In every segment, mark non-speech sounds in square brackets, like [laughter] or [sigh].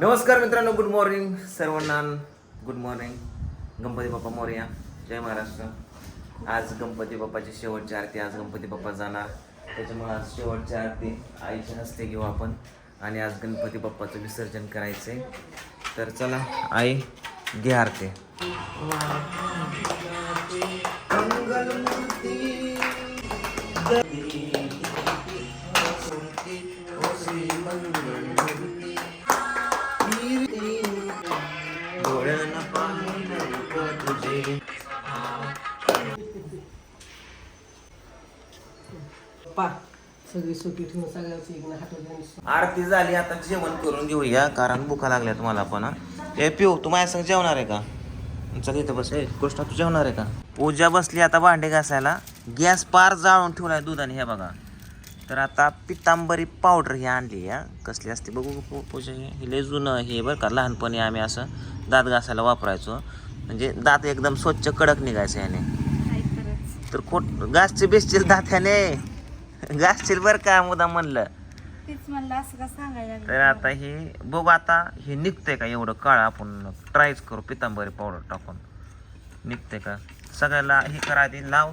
नमस्कार मित्रांनो good morning सर्वांना. Good morning Ganpati Bappa Morya. जय महाराष्ट्र. आज गणपती बाप्पाची शेवटची आरती आज गणपती बाप्पा जाणार. त्याच्यामुळे आज शेवटची आरती आईच्या हस्ते घेऊ आपण. आणि आज गणपती बाप्पाचं विसर्जन करायचंय. तर चला आई घे आरती. सगळी सुटी ठेवून सगळ्यांची एक हात आरती झाली आता जेवण करून घेऊया कारण भुका लागल्या तुम्हाला पण हा. ए पिऊ तू माझ्या संग जेवणार आहे का? चल इथं बस. ए कृष्णा तू जेवणार आहे का? पूजा बसली आता भांडे घासायला. गॅस पार जाळून ठेवलाय दुधाने हे बघा. तर आता पितांबरी पावडर ही आणली हा. कसली असते बघू पूजा हे. हे लय जुनं हे बरं का लहानपणी आम्ही असं दात घासायला वापरायचो. म्हणजे दात एकदम स्वच्छ कडक निघायचं याने तर खोट घासचे बेसतील दात ह्याने. [laughs] घासतील बरं का मुदा म्हणलं. तेच म्हणलं असं का सांगायला लागलं. तर आता हे बघू आता हे निघतंय का एवढं काळ आपण ट्रायच करू पितांबरी पावडर टाकून. निघतंय का? सगळ्याला हे करा आधी लाव.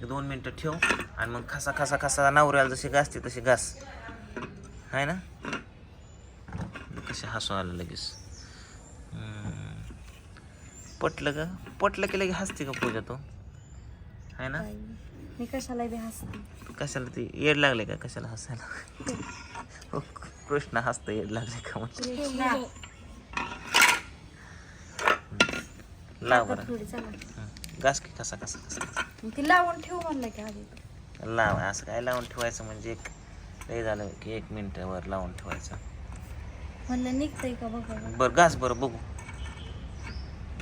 एक दोन मिनटं ठेव आणि मग खसा खसा खसा नवऱ्याला जशी घासते तशी घास. आहे ना? कसे हसू आलं लगेच. हम्म. पटलं का? पटलं की लगे हसते का पूजा तू? आहे ना? बाई, मी कशाला बी हसते? कशाला ती येड लागले का? कशाला हसायला? हो, कृष्ण हसतं येड लागले का म्हणजे लाव बरं. हं. घास की कसा कसा ती लावून ठेव म्हणलं की आधी. लाव असं काय लावून ठेवायचं म्हणजे एक लय झालं की एक मिनिटावर लावून ठेवायचं. म्हणलं निघतंय का बघा? बरं घास बरं बघू.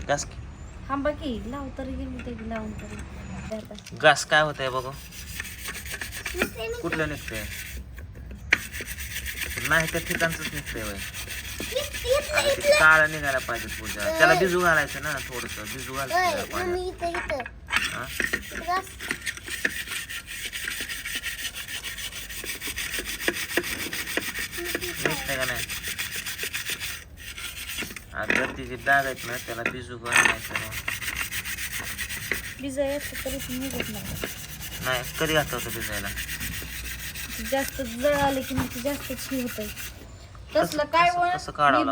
घास की. थांबा की लाव तरी गेली ते लावून तरी. घास काय होत आहे बघू? कुठलं निघतंय? नाही त्या ठिकाणच निघतंय वय काळ निघायला पाहिजे पूजा. त्याला भिजू घालायचं ना थोडस भिजू घालायचं पाण्यात. निघतंय का नाही? अगं ती जी डाग आहेत ना त्याला भिजू घालायचं. ना. भिजायचं तरी ती निघत नाही. नाही कधी घातलं होतं भिजायला ती जास्त जळ आले की मग ती जास्त छी होतंय. तसलं काय मी?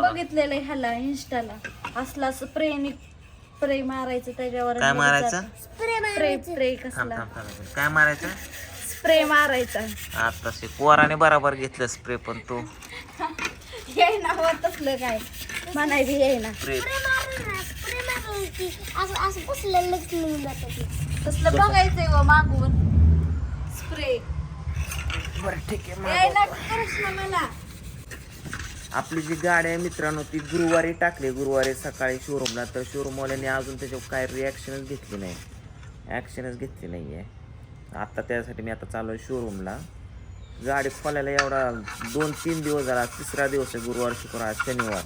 बघितलेलं आहे ह्याला इंस्टाला असला स्प्रे स्प्रे मारायचं त्याच्यावर काय मारायचं? स्प्रे स्प्रे कसला. काय मारायचं? स्प्रे मारायचा. आता ते पोराने बराबर घेतलं स्प्रे पण तो [laughs] येईना हो तसलं काय. म्हणायचं येईना. स्प्रे तसलं बघायचंय व मागून. स्प्रे बरं ठीक आहे यायला कृष्ण मला. आपली जी गाडी आहे मित्रांनो ती गुरुवारी टाकली. गुरुवारी सकाळी शोरूमला तर शोरूमवाल्याने अजून त्याच्यावर काय रिॲक्शनच घेतली नाही. ॲक्शनच घेतली नाही आहे आता त्यासाठी मी आता चालू आहे शोरूमला गाडी खोलायला एवढा दोन तीन दिवस झाला. तिसरा दिवस आहे गुरुवार शुक्रवार शनिवार.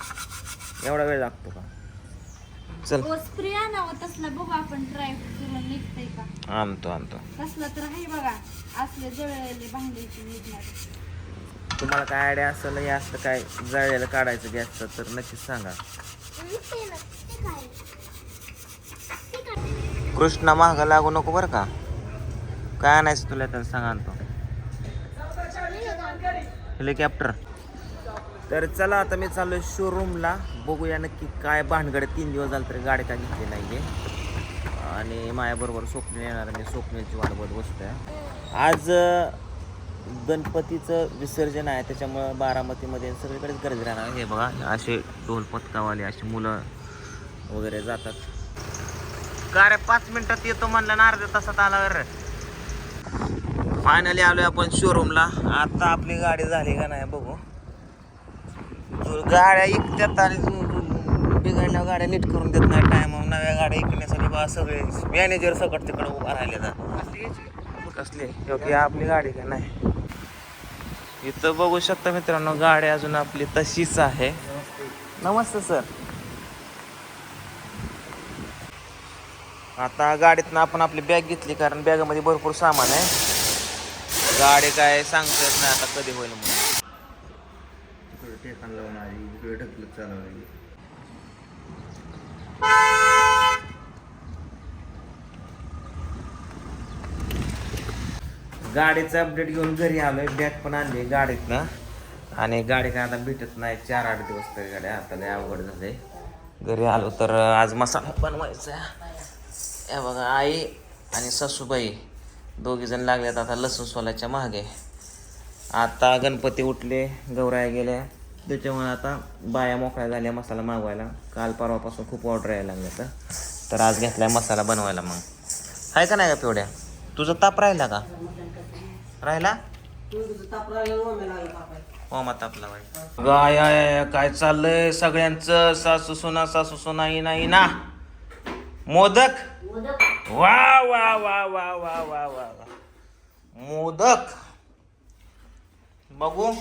एवढा वेळ लागतो का? चल. स्प्रे आणावं तसलं बघू आपण ट्राय करून निघतंय का? आणतो आणतो. तसलं तर आहे बघा असले जळलेले भांड्याची निघणार. तुम्हाला काय आयडिया असेल हे असलं काय जळलेलं काढायचं गॅसचं तर नक्कीच सांगा. कृष्णा महागा लागू नको बरं का. काय आणायचं तुला तर सांगा आणतो. हेलिकॉप्टर तर चला आता मी चाललोय शोरूमला बघूया नक्की काय भानगड तीन दिवस झालं तरी गाडी का घेतली नाहीये. आणि माझ्याबरोबर स्वप्न येणार मी स्वप्नाची वाट बघत बसतोय. आज गणपतीचं विसर्जन आहे. त्याच्यामुळं बारामतीमध्ये सगळीकडेच गर्दी राहणार. हे बघा असे ढोल पथकावाले अशी मुलं वगैरे जातात. का रे पाच मिनिटात येतो म्हणलं ना अर्ध्या तासात आला फायनली आलोय आपण शोरूमला आता आपली गाडी झाली का नाही बघू. गाड्या इकतात आणि बिघडल्या गाड्या नीट करून देत नाही टायम नव्या गाड्या इकण्यासाठी बा सगळे मॅनेजर सकट तिकडे उभा राहिले कसले? योग्य आपली गाडी का नाही? इथं बघू शकता मित्रांनो गाडी अजून आपली तशीच आहे. नमस्ते सर आता गाडीतनं आपण आपली बॅग घेतली कारण बॅगामध्ये भरपूर सामान आहे. गाडी काय सांगता येत नाही आता कधी होईल म्हणून. टेकान लावून आली. इकडे ढकलत चालवली. गाडीचं अपडेट घेऊन घरी आलोय. बॅग पण आणली गाडीतनं. आणि गाडी काय आता भेटत नाही. चार आठ दिवस तरी गाड्या आता लय अवघड झाले घरी आलो तर आज मसाला बनवायचा. या बघा आई आणि सासूबाई दोघी जण लागल्यात आता लसूण सोलाच्या मागे. आता गणपती उठले गौराया गेल्या. त्याच्यामुळे आता बाया मोकळ्या झाल्या मसाला मागवायला. काल परवापासून खूप ऑर्डर यायला लागल्या तर. तर आज घेतलाय मसाला बनवायला मग. आहे का नाही का पिवड्या? तुझा ताप राहिला का? राहिला? ओमा तापला बाई. गाय आय, काय चाललंय सगळ्यांचं? सासू सुना सासू सुना नाही ना मोदक? वा वा वा वा वा वा वा वा. मोदक. बघू.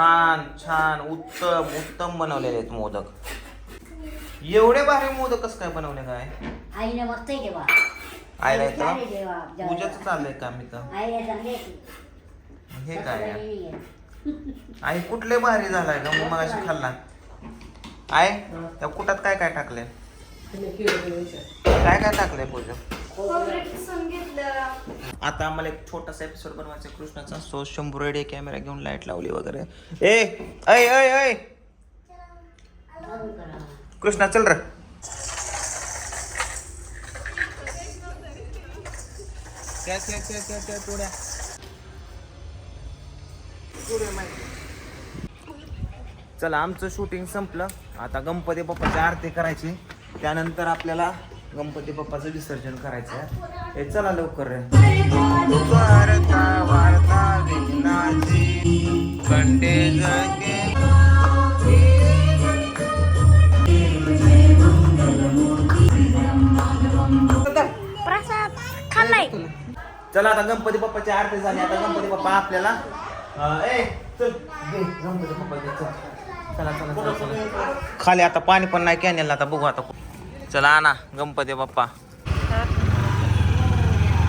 छान छान उत्तम उत्तम बनवलेले आहेत मोदक. एवढे भारी मोदक कसं काय बनवले काय? आईने मस्त आहे आयला देवा पूजाचं चाललंय का मी तर? आईला चांगली आहे ती. हे काय आहे? आई कुठले भारी झालाय का मग मगाशी खाल्ला. आय त्या कुटात काय काय टाकले काय काय टाकलंय पूजा? आता आम्हाला एक छोटासा एपिसोड बनवायचा कृष्णाचा. सो शंभर रेडी कॅमेरा घेऊन लाइट लावली वगैरे. ए ऐ ऐ ऐ. कृष्णा चल र. क्या क्या क्या क्या क्या पोड्या चला आमचं शूटिंग संपलं. आता गणपती बाप्पाची आरती करायची. त्यानंतर आपल्याला गणपती बाप्पाचं विसर्जन करायचं आहे. हे चला लवकर चला आता गणपती बाप्पाची आरती झाली. आता गणपती बाप्पा आपल्याला ए चल. गणपती बाप्पा चल. चला. खाली आता पाणी पण नाही कॅनेलला. आता बघू आता. चला आणा गणपती बाप्पा.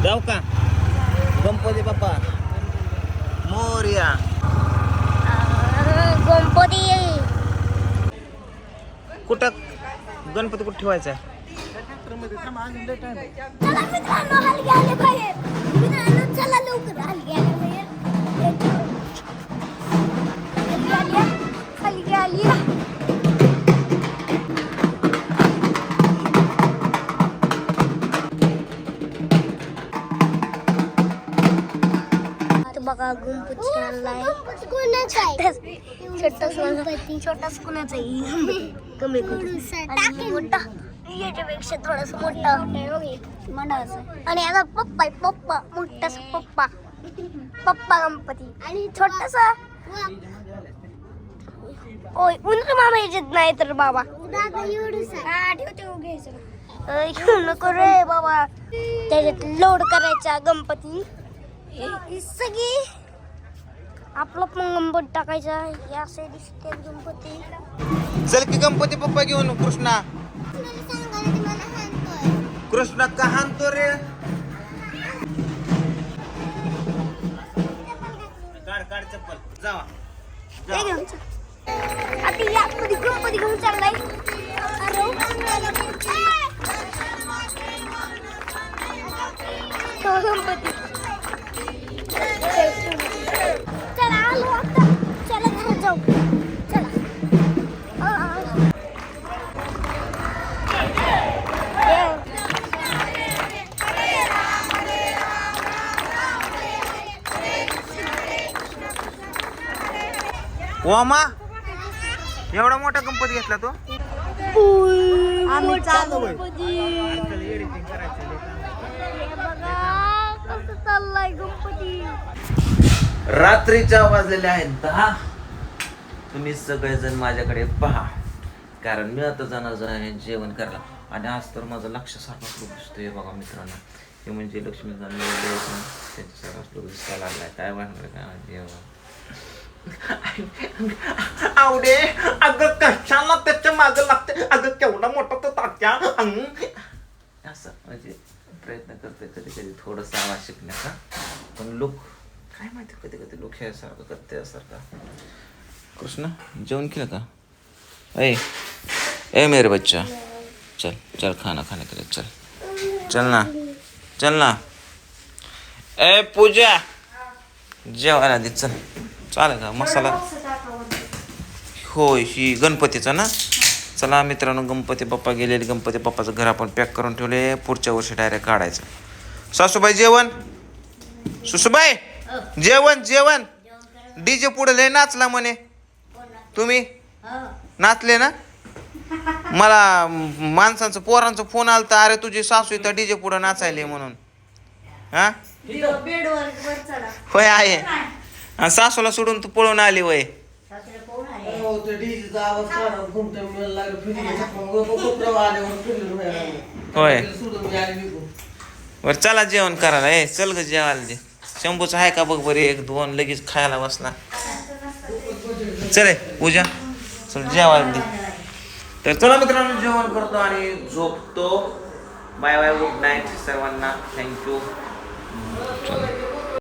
जाऊ का? गणपती बाप्पा. मोर्या. गणपती. कुठं? गणपती कुठं ठेवायचा? आहे चला मित्रांनो हलगी आले बाहेर मित्रांनो चला लवकर हलगी आले गणपती आणलाय छोटाच कुणाचा कमी मोठा. याच्यापेक्षा थोडस मोठं. आणि आता पप्पा आहे. पप्पा. मोठासा पप्पा. पप्पा गणपती. आणि छोटासा. ओय उंदर मामा याच्यात नाही तर बाबा. ठेव नको रे बाबा. त्याच्यात लोड करायचा गणपती. सगळी आपला पण गणपती टाकायचा या साईड गणपती चल की गणपती बाप्पा घेऊन कृष्णा कृष्णा का हाणतो रे काढ काढ चप्पल जावा हे घेऊन चल. आता या मध्ये गणपती घेऊन चाललाय अरे तो गणपती ओमा एवढा मोठा गणपती घेतला तो? आम्ही चालू रात्रीच्या वाजलेल्या आहेत दहा. तुम्ही सगळेजण माझ्याकडे पहा. कारण मी आता जाणार आहे जेवण करायला. आणि आज तर माझं लक्ष सारखं लोक दिसतोय बघा मित्रांनो. हे म्हणजे लक्ष्मी त्यांच्यासारखा लोक दिसायला लागलाय. काय वाटणार काय. आवडे अगं कशाला त्याच्या माग लागते? अगं केवढा मोठा तो तात्या. अंग. असं म्हणजे प्रयत्न करते कधी कधी थोडंसं आवाज शिकण्याचा. पण लोक काय माहिती कधी कधी लोक ह्यासारखं करते सारखं कृष्णा जेवण केलं का? ऐ ए मेरे बच्चा. चल चल खाना खाने के लिए चल. चल ना चल ना. ए पूजा. जेवायला दे चल. चालेल का मसाला. होय ही गणपतीचा ना? चला मित्रांनो गणपती बाप्पा गेलेले गणपती बाप्पाचं घर आपण पॅक करून ठेवले. पुढच्या वर्षी डायरेक्ट काढायचं. सासूबाई जेवण? सुसूबाई जेवण जेवण. डीजे पुढे लय नाचला म्हणे. तुम्ही? नाचले ना? मला माणसांचं पोरांचा फोन आलता. अरे तुझी सासू इथं डीजे पुढे नाचायले म्हणून. हा? होय आहे. आणि सासूला सोडून तू पळून आली वय. हो ते डीजेचा आवाज काढा घुमते मला लागलं फिरलं चकमक कोपरा आल्यावर फिरलं व्हायला लागलं. होय. सोडून मी आली निघून. बरं चला जेवण करायला. ए चल ग जेवायला दे. शंभूचं आहे का बघ बरं एक दोन लगेच खायला बसला. चले पूजा. चल जेवायला दे. तर चला मित्रांनो जेवण करतो आणि झोपतो. बाय बाय गुड नाईट सर्वांना. Thank you.